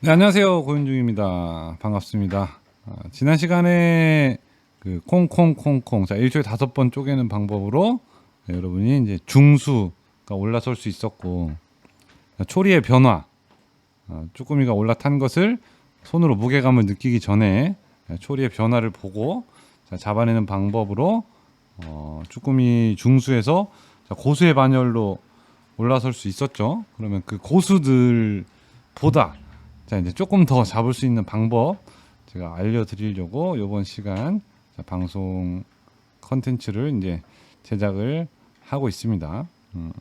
네, 안녕하세요. 고윤중입니다. 반갑습니다. 아, 지난 시간에 그 콩콩콩콩 자 1초에 다섯 번 쪼개는 방법으로 네, 여러분이 이제 중수가 올라설 수 있었고 자, 초리의 변화 아, 쭈꾸미가 올라탄 것을 손으로 무게감을 느끼기 전에 네, 초리의 변화를 보고 자, 잡아내는 방법으로 어, 쭈꾸미 중수에서 자, 고수의 반열로 올라설 수 있었죠. 그러면 그 고수들보다 자 이제 조금 더 잡을 수 있는 방법 제가 알려드리려고 이번 시간 자, 방송 컨텐츠를 이제 제작을 하고 있습니다. 음.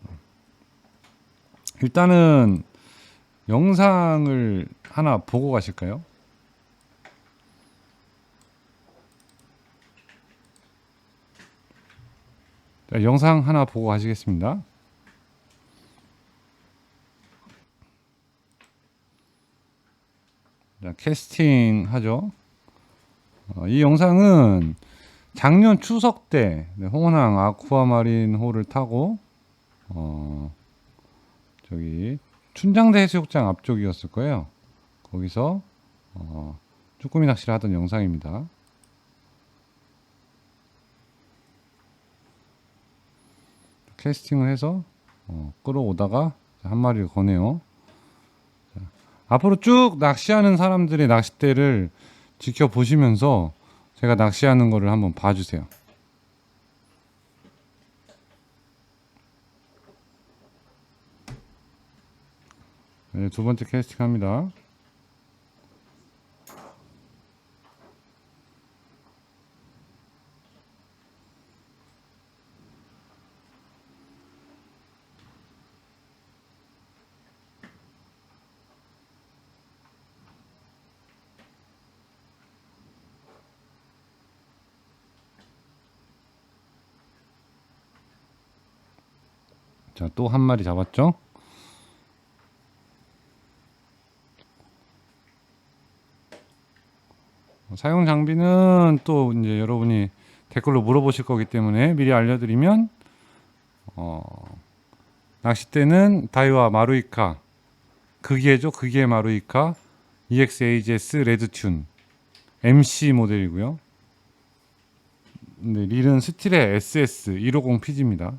일단은 영상을 하나 보고 가실까요? 자, 영상 하나 보고 가시겠습니다. 캐스팅 하죠. 어, 이 영상은 작년 추석 때 네, 홍원항 아쿠아마린 호를 타고 어, 저기 춘장대 해수욕장 앞쪽이었을 거예요. 거기서 어, 쭈꾸미 낚시를 하던 영상입니다. 캐스팅을 해서 어, 끌어오다가 한 마리를 거네요. 앞으로 쭉 낚시하는 사람들의 낚싯대를 지켜보시면서 제가 낚시하는 거를 한번 봐주세요. 네, 두 번째 캐스팅 합니다. 자, 또 한 마리 잡았죠? 사용 장비는 또 이제 여러분이 댓글로 물어보실 거기 때문에 미리 알려드리면 어, 낚싯대는 다이와 마루이카 극이죠 극이의 마루이카 EXAGS 레드튠 MC 모델이고요. 네, 릴은 스틸의 SS 150 PG입니다.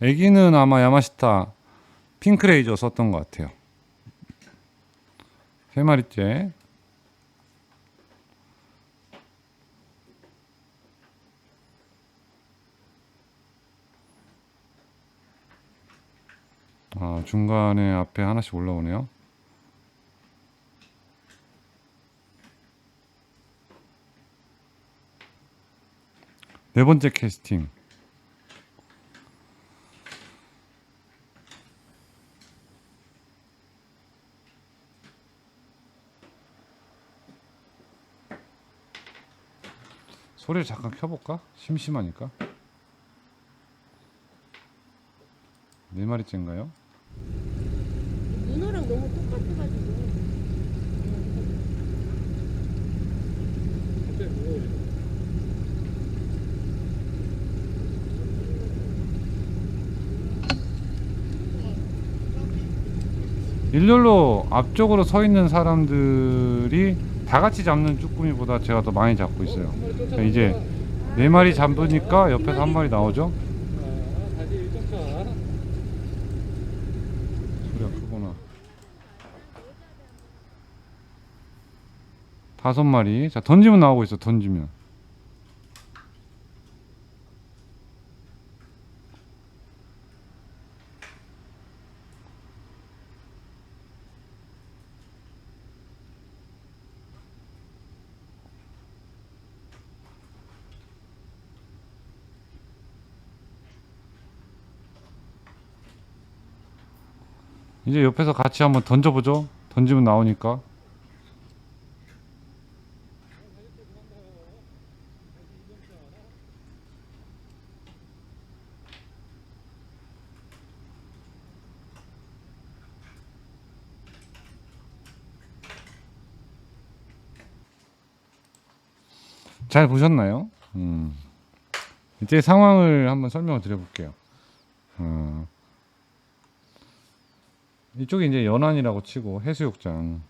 애기는 아마 야마시타 핑크레이저 썼던 것 같아요. 세 마리째. 아, 중간에 앞에 하나씩 올라오네요. 네 번째 캐스팅. 소리를 잠깐 켜볼까? 심심하니까. 네 마리째인가요? 문어랑 너무 똑같아가지고 일렬로 앞쪽으로 서 있는 사람들이 다 같이 잡는 쭈꾸미보다 제가 더 많이 잡고 있어요. 자, 이제 네 마리 잡으니까 옆에서 한 마리 나오죠? 소리가 크구나. 다섯 마리. 자, 던지면 나오고 있어, 던지면. 이제 옆에서 같이 한번 던져보죠. 던지면 나오니까. 잘 보셨나요? 음. 이제 상황을 한번 설명을 드려볼게요. 이쪽이 이제 연안이라고 치고 해수욕장.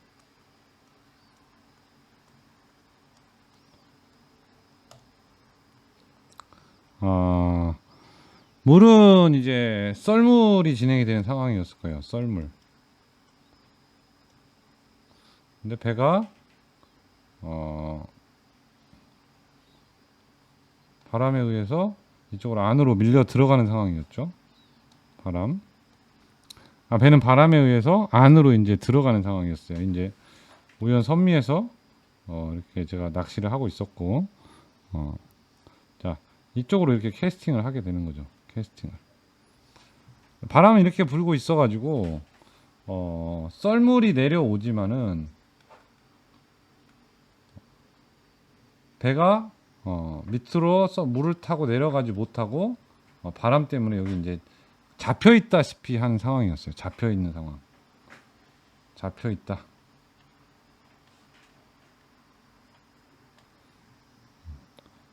아, 물은 이제 썰물이 진행이 되는 상황이었을 거예요. 썰물. 근데 배가 어 바람에 의해서 이쪽으로 안으로 밀려 들어가는 상황이었죠. 바람. 아, 배는 바람에 의해서 안으로 이제 들어가는 상황이었어요. 이제 우연 선미에서 어, 이렇게 제가 낚시를 하고 있었고, 어, 자 이쪽으로 이렇게 캐스팅을 하게 되는 거죠. 캐스팅을. 바람이 이렇게 불고 있어가지고 어, 썰물이 내려오지만은 배가 어, 밑으로 써 물을 타고 내려가지 못하고 어, 바람 때문에 여기 이제 잡혀 있다시피 한 상황이었어요. 잡혀 있는 상황. 잡혀 있다.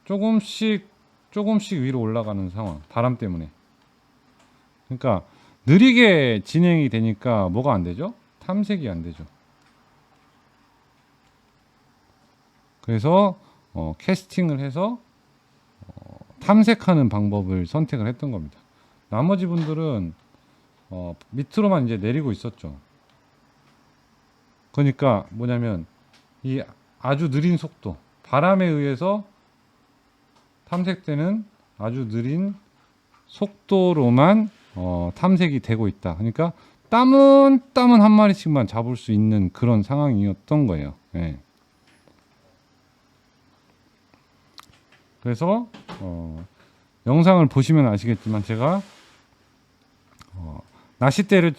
조금씩 조금씩 위로 올라가는 상황. 바람 때문에. 그러니까 느리게 진행이 되니까 뭐가 안 되죠? 탐색이 안 되죠. 그래서 어, 캐스팅을 해서 어, 탐색하는 방법을 선택을 했던 겁니다. 나머지 분들은 어, 밑으로만 이제 내리고 있었죠. 그러니까 뭐냐면 이 아주 느린 속도, 바람에 의해서 탐색되는 아주 느린 속도로만 어, 탐색이 되고 있다. 그러니까 땀은 땀은 한 마리씩만 잡을 수 있는 그런 상황이었던 거예요. 예. 그래서 어, 영상을 보시면 아시겠지만 제가 어, 낚싯대를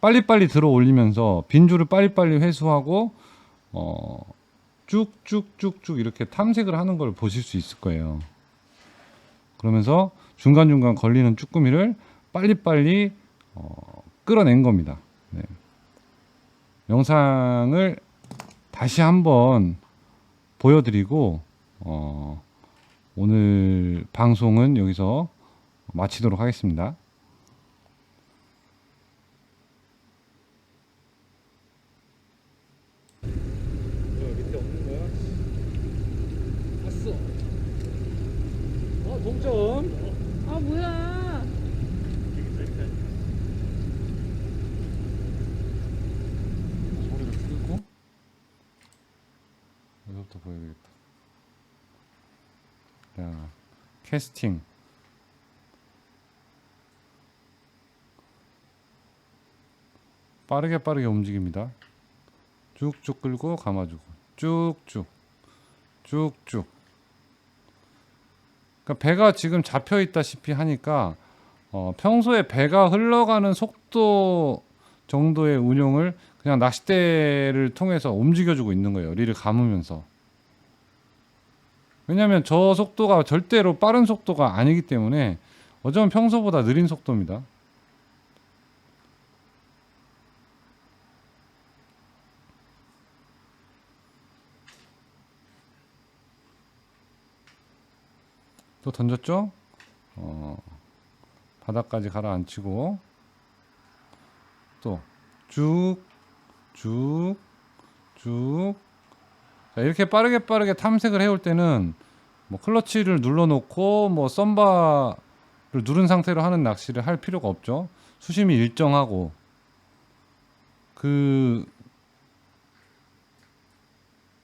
빨리빨리 들어 올리면서 빈줄을 빨리빨리 회수하고 어, 쭉쭉쭉쭉 이렇게 탐색을 하는 걸 보실 수 있을 거예요. 그러면서 중간중간 걸리는 쭈꾸미를 빨리빨리 어, 끌어낸 겁니다. 네. 영상을 다시 한번 보여드리고 어, 오늘 방송은 여기서 마치도록 하겠습니다. 뭐야 밑에 없는 거야? 왔어. 어 동점. 아 뭐야? 소리를 풀고 여기부터 보여야겠다. 자, 캐스팅. 빠르게 빠르게 움직입니다. 쭉쭉 끌고 감아주고 쭉쭉 쭉쭉. 그러니까 배가 지금 잡혀 있다시피 하니까 어, 평소에 배가 흘러가는 속도 정도의 운용을 그냥 낚싯대를 통해서 움직여주고 있는 거예요. 리를 감으면서. 왜냐하면 저 속도가 절대로 빠른 속도가 아니기 때문에 어쩌면 평소보다 느린 속도입니다. 또 던졌죠? 어, 바닥까지 가라앉히고 또 쭉, 쭉, 쭉. 자, 이렇게 빠르게 빠르게 탐색을 해올 때는 뭐 클러치를 눌러놓고 뭐 썸바를 누른 상태로 하는 낚시를 할 필요가 없죠. 수심이 일정하고 그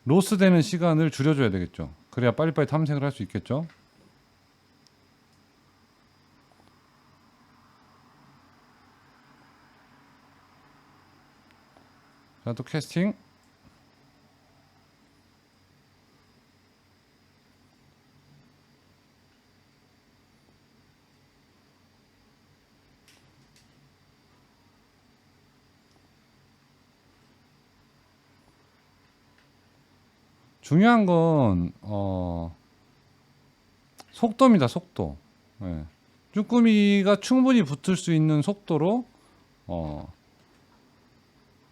로스 되는 시간을 줄여줘야 되겠죠. 그래야 빨리빨리 탐색을 할 수 있겠죠. 자, 또 캐스팅. 중요한 건 어, 속도입니다. 속도. 예. 쭈꾸미가 충분히 붙을 수 있는 속도로 어,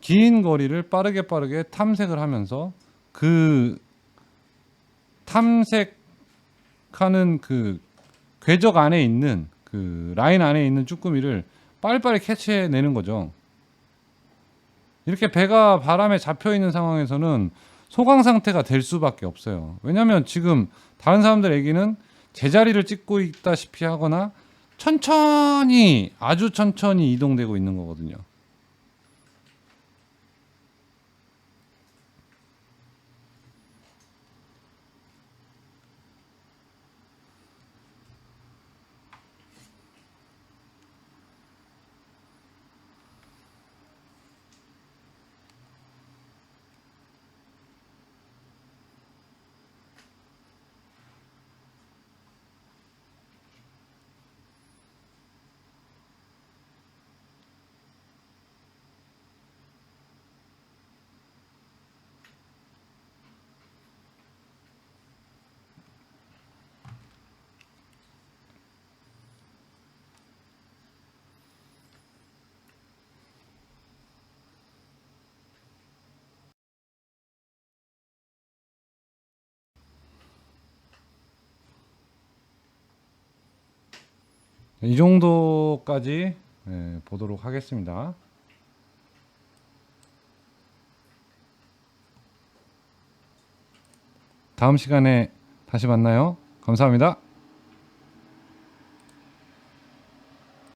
긴 거리를 빠르게 빠르게 탐색을 하면서 그 탐색하는 그 궤적 안에 있는 그 라인 안에 있는 쭈꾸미를 빨리빨리 캐치해내는 거죠. 이렇게 배가 바람에 잡혀 있는 상황에서는 소강 상태가 될 수밖에 없어요. 왜냐하면 지금 다른 사람들 얘기는 제자리를 찍고 있다시피 하거나 천천히 아주 천천히 이동되고 있는 거거든요. 이 정도까지 예, 보도록 하겠습니다. 다음 시간에 다시 만나요. 감사합니다.